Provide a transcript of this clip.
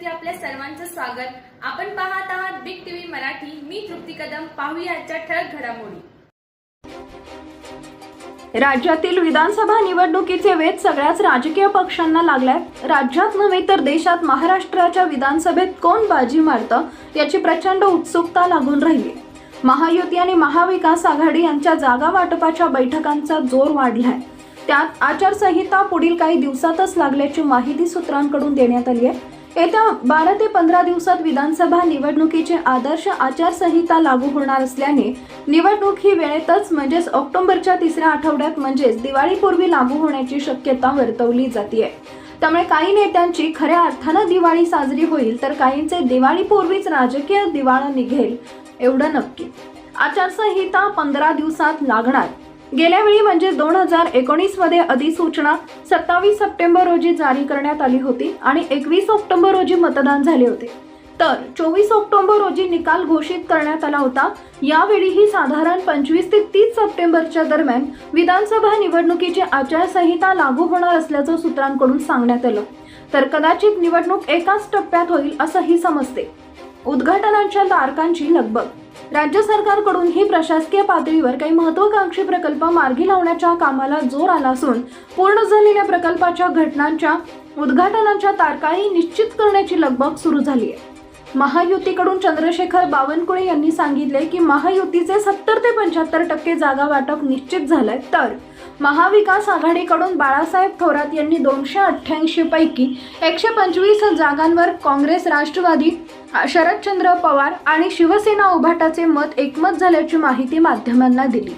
मराठीवरती आपल्या सर्वांचं स्वागत. आपण पाहत आहात बिग टीव्ही मराठी. मी तृप्ती कदम. पाहूया आजच्या ठळक घडामोडी. राज्यातील विधानसभा निवडणुकीचे वेध सगळ्याच राजकीय पक्षांना लागलाय. राज्यात नव्हे तर देशात महाराष्ट्राच्या विधानसभेत कोण बाजी मारतं याची प्रचंड उत्सुकता लागून राहिली. महायुती आणि महाविकास आघाडी यांच्या जागा वाटपाच्या बैठकांचा जोर वाढलाय. त्यात आचारसंहिता पुढील काही दिवसातच लागल्याची माहिती सूत्रांकडून देण्यात आली आहे. येत्या बारा ते पंधरा दिवसात विधानसभा निवडणुकीची आदर्श आचारसंहिता लागू होणार असल्याने निवडणूक ही वेळेतच म्हणजेच ऑक्टोबरच्या तिसऱ्या आठवड्यात म्हणजेच दिवाळीपूर्वी लागू होण्याची शक्यता वर्तवली जाते त्यामुळे काही नेत्यांची खऱ्या अर्थानं दिवाळी साजरी होईल तर काहींचे दिवाळीपूर्वीच राजकीय दिवाळा निघेल एवढं नक्की. आचारसंहिता पंधरा दिवसात लागणार. गेल्या वेळी म्हणजे दोन हजार एकोणीसमध्ये अधिसूचना सत्तावीस सप्टेंबर रोजी जारी करण्यात आली होती आणि एकवीस ऑक्टोबर रोजी मतदान झाले होते. तर चोवीस ऑक्टोबर रोजी निकाल घोषित करण्यात आला होता. यावेळीही साधारण पंचवीस ते तीस सप्टेंबरच्या दरम्यान विधानसभा निवडणुकीची आचारसंहिता लागू होणार असल्याचं सूत्रांकडून सांगण्यात आलं. तर कदाचित निवडणूक एकाच टप्प्यात होईल असंही समजते. उद्घाटनांच्या तारखांची लगबग राज्य सरकारकडूनही प्रशासकीय पातळीवर काही महत्वाकांक्षी प्रकल्प मार्गी लावण्याच्या कामाला जोर आला असून पूर्ण झालेल्या प्रकल्पाच्या घटनांच्या उद्घाटनाच्या तारखाही निश्चित करण्याची लगबग सुरू झाली आहे. महायुतीकडून चंद्रशेखर बावनकुळे यांनी सांगितले की महायुतीचे सत्तर ते पंच्याहत्तर टक्के जागा वाटप निश्चित झालंय. तर महाविकास आघाडीकडून बाळासाहेब थोरात यांनी दोनशे अठ्ठ्याऐंशी पैकी एकशे पंचवीस जागांवर काँग्रेस राष्ट्रवादी शरदचंद्र पवार आणि शिवसेना उभाटाचे मत एकमत झाल्याची माहिती माध्यमांना दिली.